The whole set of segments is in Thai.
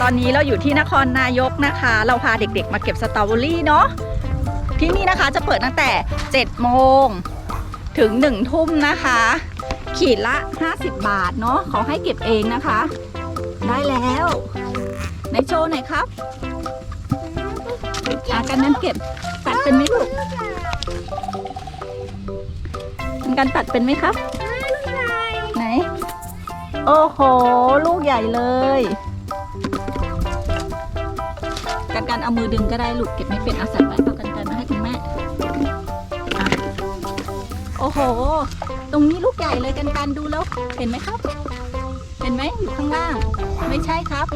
ตอนนี้เราอยู่ที่นครนายกนะคะ เราพาเด็กๆ มาเก็บสตรอเบอรี่เนาะ ที่นี่นะคะจะเปิดตั้งแต่ 7 โมง ถึง 1 ทุ่มนะคะ ขีดละ 50 บาทเนาะขอให้เก็บเองนะคะ ได้แล้วในโชว์หน่อยครับอากันนั้นเก็บตัดเป็นไหมลูกกันตัดเป็นไหมครับ ไหน โอ้โห ลูกใหญ่เลย กันกันเอามือดึงก็ได้ลูกเก็บไม่เป็นเอาใส่ไว้เอากันกันมาให้คุณแม่อะโอ้โห ตรงนี้ลูกใหญ่เลยกันกันดูแล้วเห็นไหมครับ เห็นไหมอยู่ข้างล่าง ไม่ใช่ครับ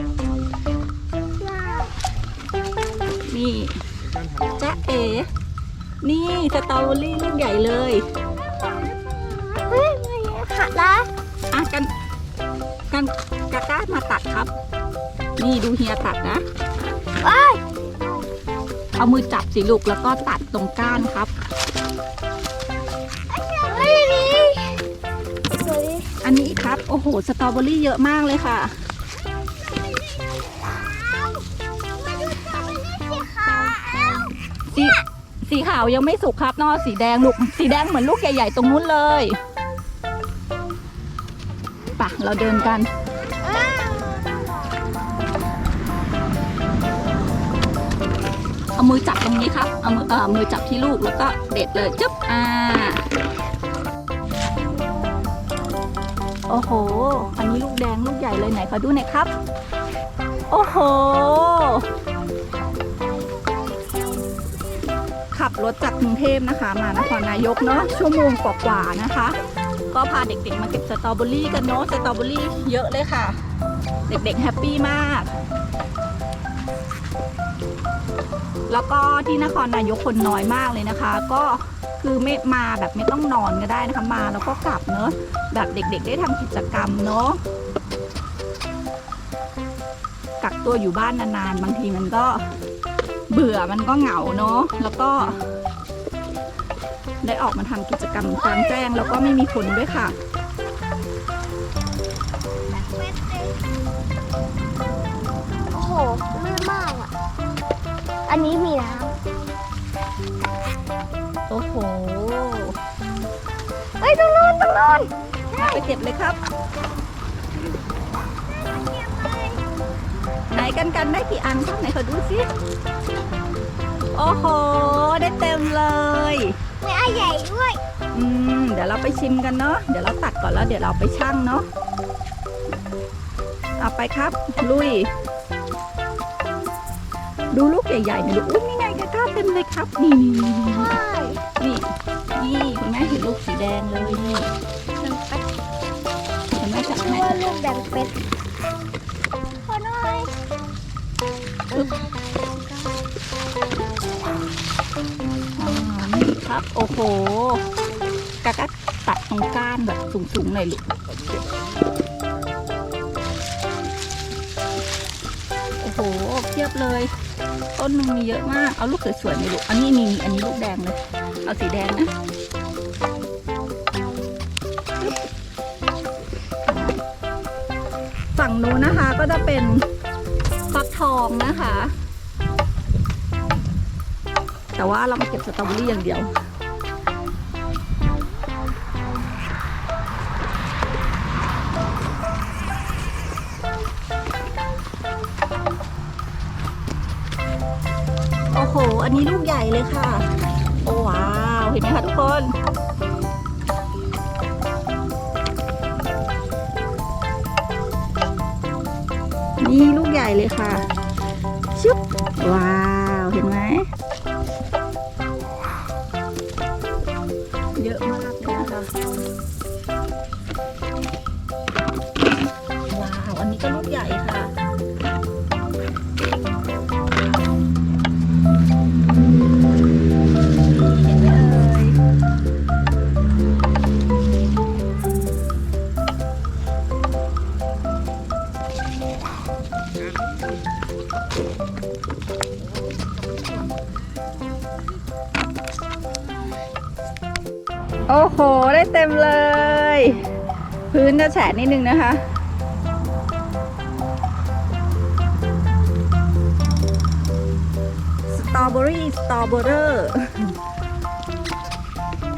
นี่จ๊ะเอ๋นี่สตรอเบอรี่ลูกใหญ่เลยเฮ้ยหักละอะกันกันกาก้ามาตัดครับ นี่ดูเฮียตัดนะว้าย เอามือจับสิลูกแล้วก็ตัดตรงก้านครับอันนี้ครับ โอ้โห สตรอเบอรี่เยอะมากเลยค่ะ สีสีขาวยังไม่สุกครับนอสีแดงลูก สีแดงเหมือนลูกใหญ่ๆตรงนู้นเลยปะเราเดินกัน เอามือจับตรงนี้ครับเอามือเอ่อมือจับที่ลูกแล้วก็เด็ดเลยจึ๊บอ่าโอ้โห อันนี้ลูกแดงลูกใหญ่เลยไหนขอดูหน่อยครับ โอ้โห ขับรถจากกรุงเทพนะคะ มานครนายกเนาะชั่วโมงกว่าๆนะคะ ก็พาเด็กๆมาเก็บสตรอเบอรี่กันเนาะสตรอเบอรี่เยอะเลยค่ะ เด็กๆแฮปปี้มาก แล้วก็ที่นครนายกคนน้อยมากเลยนะคะ ก็คือไม่มาแบบไม่ต้องนอนก็ได้นะคะมาแล้วก็กลับเนอะแบบเด็กๆ ได้ทำกิจกรรมเนอะกักตัวอยู่บ้านนานๆ บางทีมันก็เบื่อมันก็เหงาเนอะแล้วก็ ได้ออกมาทำกิจกรรมกลางแจ้งแล้วก็ไม่มีคนด้วยค่ะ อันนี้มีน้โอ้โหำเฮ้ยตรงนู้นตรงนู้นไปเก็บเลยครับไหนกันกันได้กี่อันครับไหนขอดูสิโอ้โห ได้เต็มเลยมีอันใหญ่ด้วย อืม เดี๋ยวเราไปชิมกันเนาะ เดี๋ยวเราตัดก่อนแล้วเดี๋ยวเราไปชั่งเนาะ เอาไปครับ ลุย ดูลูกใหญ่ๆหน่ลูกอุ้ยนี่ไงกระก้าเต็มเลยครับนี่ใช่นี่นี่คุณแม่เห็นลูกสีแดงเลยนี่น้ำเป็ดเห็นไหมจับชื่อแม่ว่าลูกแดงเป็ดขอหน่อยอ่านี่ครับโอ้โหกะกะตัดตรงก้านแบบสูงๆหน่อยลูกโอ้โหเทียบเลย ต้นหนึงมีเยอะมาก เอาลูกสวยๆนี่ลูกอันนี้มีอันนี้ลูกแดงเลย เอาสีแดงนะฝั่งนู้นนะคะก็จะเป็นฟักทองนะคะ แต่ว่าเรามาเก็บสตรอเบอรี่อย่างเดียว อันนี้ลูกใหญ่เลยค่ะ โอ้ว้าว เห็นไหมคะทุกคน นี่ลูกใหญ่เลยค่ะ ชึบ ว้าว เห็นไหม เยอะมากเลยนะคะว้าว อันนี้ก็ลูกใหญ่ค่ะ โอ้โห ได้เต็มเลย พื้นจะแฉะนิดนึงนะคะ สตรอเบอรี่ สตรอเบอร์เรอร์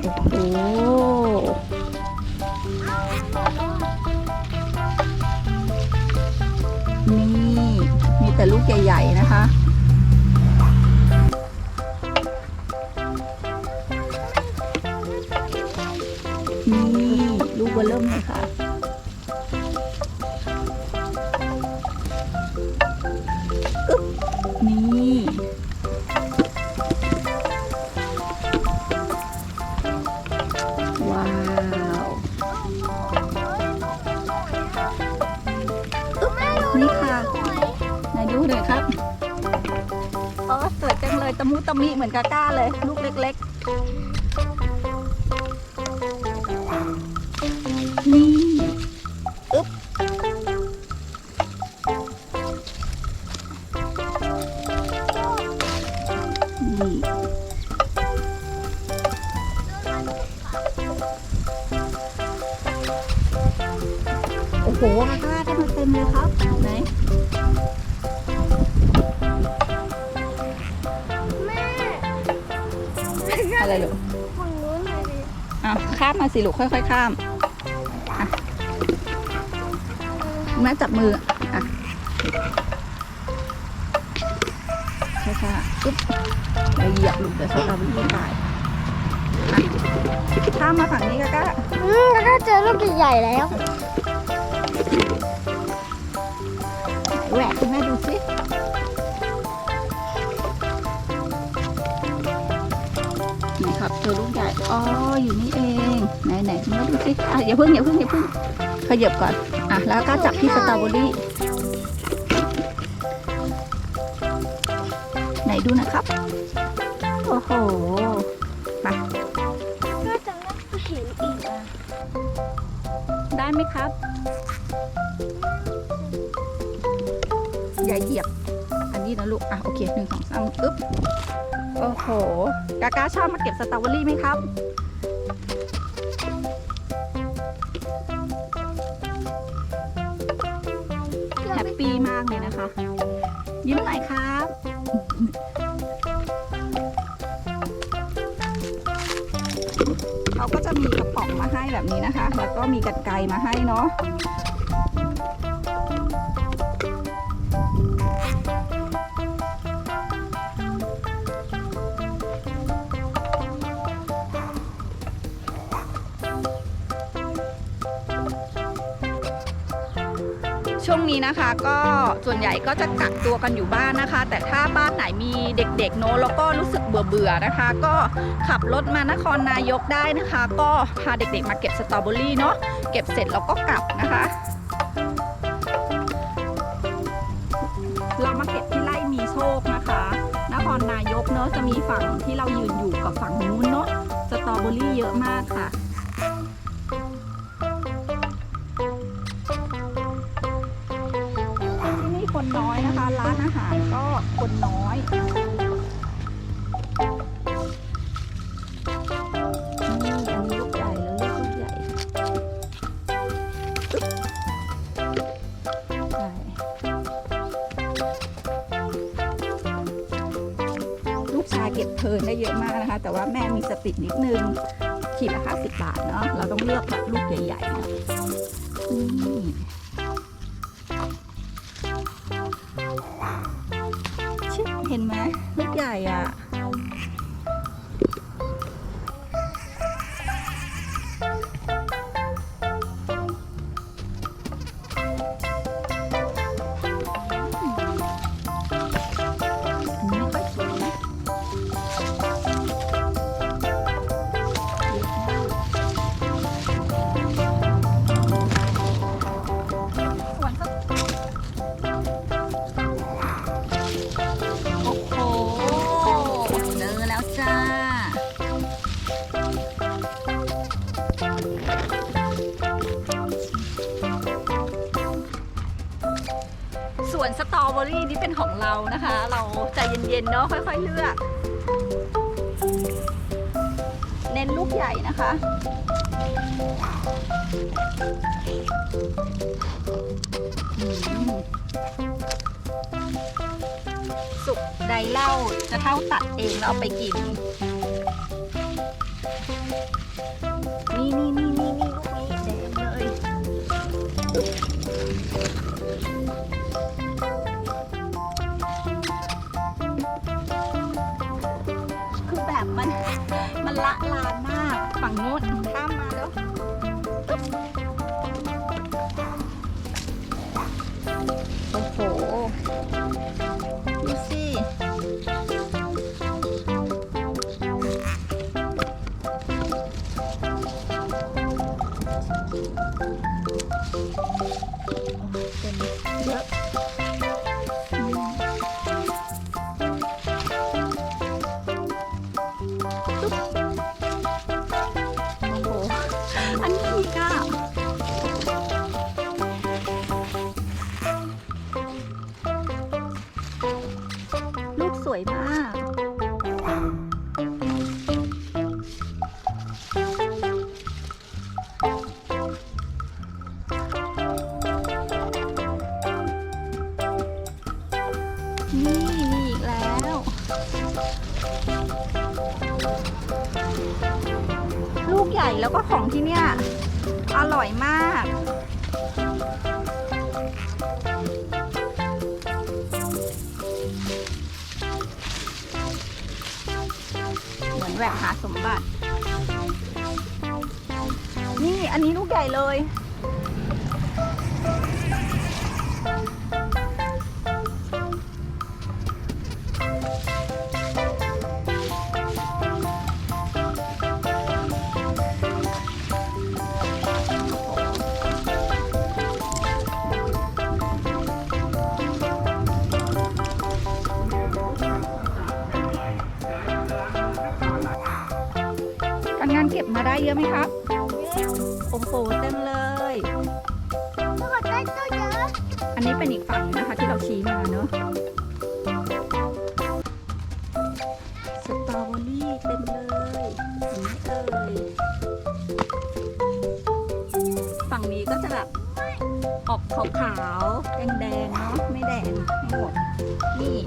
โอ้โหนี่ มีแต่ลูกใหญ่ ๆ นะคะ บอร์เริ่มเลยค่ะอึ๊บนี่ ว้าวนี่ค่ะไหนดูหน่อยครับโอ้สวยจังเลยตะมุตะมิเหมือนกาก้าเลย ลูกเล็ก ๆ อะไรลูกฝั่งนู้นเลยดิอะข้ามมาสิลูกค่อย ๆ ข้ามอะแม่จับมืออะค่อยๆปึ๊บไปเหยียบลูกเดี๋ยวสตรอเบอรี่ตายอะข้ามมาฝั่งนี้ก็ก็อืมแล้วก็เจอลูกใหญ่ๆแล้ว อลูกใหญ่อ๋ออยู่นี่เอง ไหนไหนม่ดูสิอะอย่าเพิ่งอย่าเพิ่งอย่าเพิ่งขยับก่อนอะแล้วก็จับที่สตรอเบอรี่ไหนดูนะครับ โอ้โหก็จะไม่เห็นอีกอะได้ไหมครับ อย่าเหยียบ อันนี้นะลูก อะโอเคหนึ่งสองสามอึ๊บ โอ้โห กากาชอบมาเก็บสตรอเบอรี่ไหมครับ แฮปปี้มากเลยนะคะ ยิ้มหน่อยครับ เขาก็จะมีกระป๋องมาให้แบบนี้นะคะ แล้วก็มีกันไกมาให้เนาะ นี้นะคะ ก็ส่วนใหญ่ก็จะกักตัวกันอยู่บ้านนะคะ แต่ถ้าบ้านไหนมีเด็กๆเนอะแล้วก็รู้สึกเบื่อๆนะคะ ก็ขับรถมานครนายกได้นะคะ ก็พาเด็กๆมาเก็บสตรอเบอรี่เนาะเก็บเสร็จแล้วก็กลับนะคะ เรามาเก็บที่ไร่มีโชคนะคะ นครนายกเนอะจะมีฝั่งที่เรายืนอยู่กับฝั่งนู้นเนอะสตรอเบอรี่เยอะมากค่ะ ร้านอาหารก็คนน้อยนี่อันนี้ลูกใหญ่เลือกลูกใหญ่อึ๊บใช่ลูกชายเก็บเพลินได้เยอะมากนะคะ แต่ว่าแม่มีสตินิดนึงขีดละ50บาทเนาะเราต้องเลือกแบบลูกใหญ่ๆนะนี่ เลือก เน้นลูกใหญ่นะคะ สุกใดเล่าจะเท่าตัดเองแล้วเอาไปกิน นี่นี่นี่ ฝั่งโน้นข้ามมาแล้วโอ้โหดูสิเนี่มีอีกแล้ว ลูกใหญ่แล้วก็ของที่เนี่ย อร่อยมาก เหมือนแหวกหาสมบัติ นี่อันนี้ลูกใหญ่เลย มาได้เยอะไหมครับโอ้โหเต็มเลย ทุกคนได้ตัวเยอะ อันนี้เป็นอีกฝั่งหนึ่งนะคะที่เราชี้มาเนอะ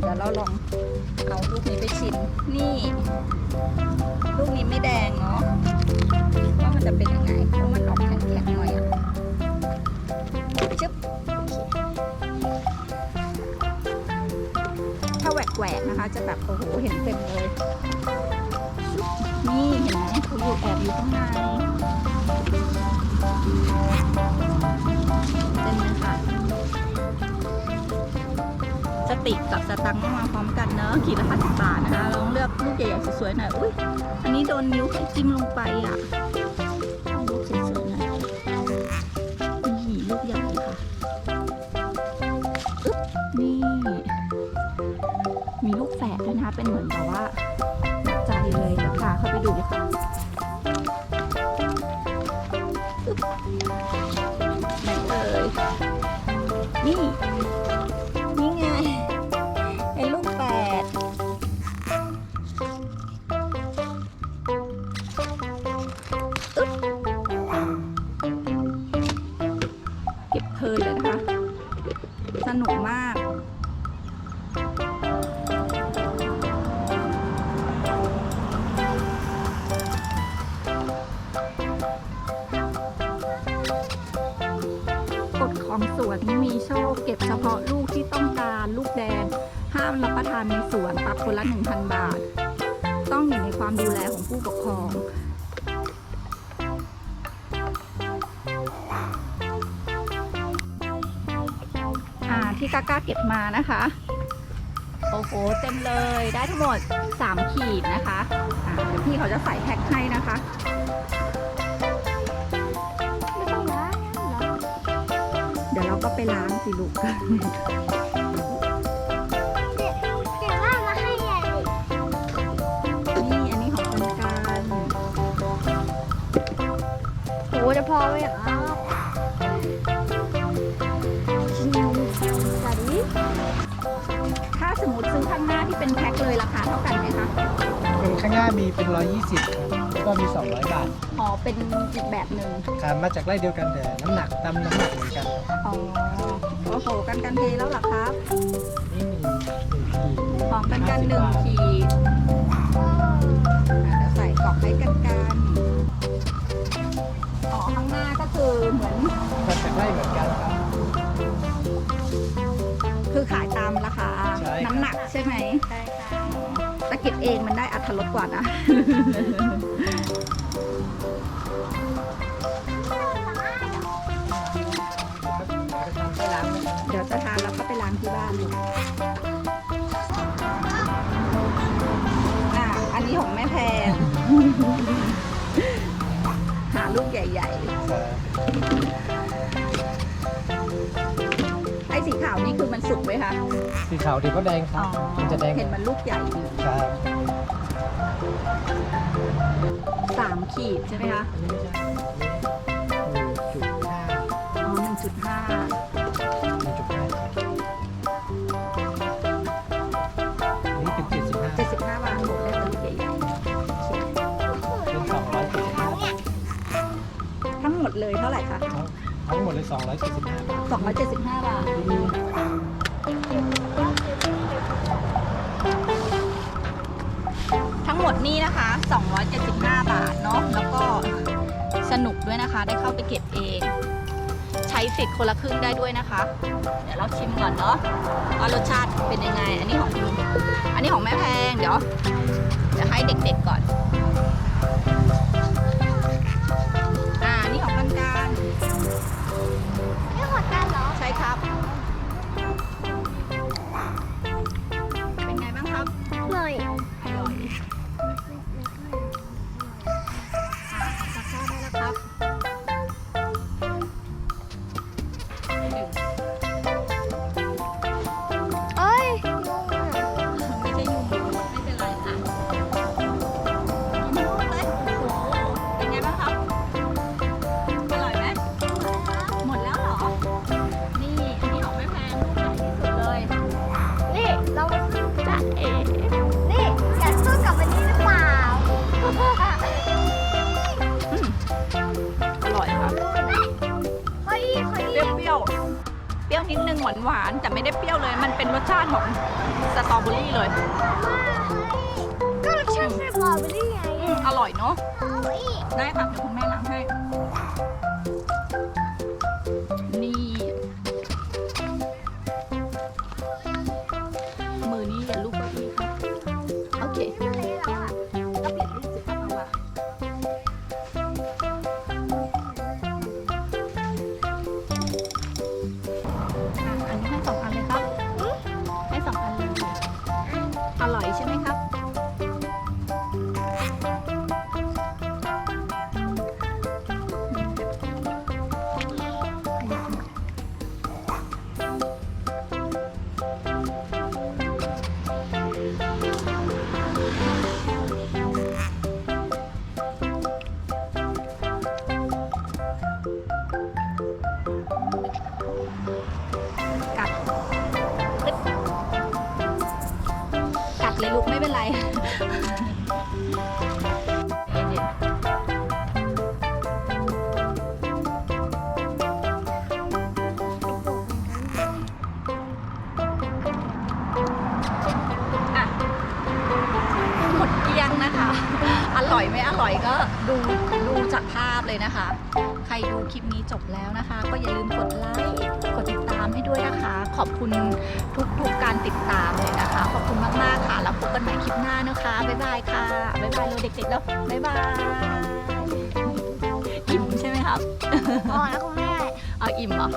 เดี๋ยวเราลองเอาลูกนี้ไปชิมนี่ ลูกนี้ไม่แดงเนาะว่ามันจะเป็นยังไงเพราะมันออกแข็งๆหน่อยอะชึบถ้าแหวกๆนะคะ จะแบบโอ้โหเห็นเต็มเลย นี่เห็นไหมเขาอยู่แอบอยู่ข้างใน สติกกับสตังค์มาพร้อมกันเนอะขีดละห้าสิบบาทนะคะลองเลือกลูกใหญ่ๆสวยๆหน่อยอุ้ยอันนี้โดนนิ้วจิ้มลงไปอะลูกสวยๆหน่อยนี่ลูกใหญ่ค่ะนี่มีลูกแฝดด้วยนะคะเป็นเหมือน ละ 1,000 บาท ต้องอยู่ในความดูแลของผู้ปกครองอ่าที่กล้าๆเก็บมานะคะ โอ้โห เต็มเลยได้ทั้งหมด 3 ขีดนะคะอ่าเดี๋ยวพี่เขาจะใส่แพ็คให้นะคะไม่ต้องล้างเหรอเดี๋ยวเราก็ไปล้างสิลูก ไหมอะชิมสวัสดีถ้าสมมติซื้อข้างหน้าที่เป็นแพ็คเลยราคาเท่ากันไหมคะเป็นข้างหน้ามีเป็น 120ครับแล้วก็มี 200 บาทอ๋อเป็นอีกแบบหนึ่งครับมาจากไร่เดียวกันแต่น้ำหนักตามน้ำหนักเหมือนกันครับอ๋อโอ้โหกันกันเทแล้วเหรอครับนี่มีขีดของกันกันหนึ่งขี เองมันได้อัธรสกว่านะ มันสุกไหมคะสีขาวดีก็แดงครับมันจะแดงเห็นมันลูกใหญ่ดีครับสามขีดใช่ไหมคะอันนี้ไม่ใช่จุดห้าอ๋อหนึ่งจุดห้าหนึ่งจุดห้าอันนี้เป็นเจ็ดสิบห้าเจ็ดสิบห้าบาทผมได้เป็นลูกใหญ่เป็นสองร้อยเจ็ดสิบห้า ๆทั้งหมดเลยเท่าไหร่คะ ทั้ง ทั้งหมดเลยสองร้อยเจ็ดสิบาทสองร้อยเจ็ดสิบาท ทั้งหมดนี้นะคะ 275 บาทเนาะ แล้วก็สนุกด้วยนะคะ ได้เข้าไปเก็บเอง ใช้สิทธิ์คนละครึ่งได้ด้วยนะคะ เดี๋ยวเราชิมก่อนเนาะว่ารสชาติเป็นยังไง อันนี้ของอันนี้ของแม่แพง เดี๋ยวเดี๋ยวให้เด็กๆก่อน มันเป็นรสชาติของสตรอเบอรี่เลย ก็รสชาติสตรอเบอรี่ไงอืมอร่อยเนาะเอาอีกได้ค่ะเดี๋ยวคุณแม่ อยไม่อร่อยก็ดูดูจากภาพเลยนะคะ ใครดูคลิปนี้จบแล้วนะคะ ก็อย่าลืมกดไลค์กดติดตามให้ด้วยนะคะ ขอบคุณทุกๆกการติดตามเลยนะคะ ขอบคุณมากมากค่ะ แล้วพบกันใหม่คลิปหน้านะคะบ๊ายบายค่ะบ๊ายบายเลยเด็กๆแล้วบ๊ายบายอิ่มใช่ไหมครับอ๋อแล้วคุณแม่เอาอิ่มเหรอ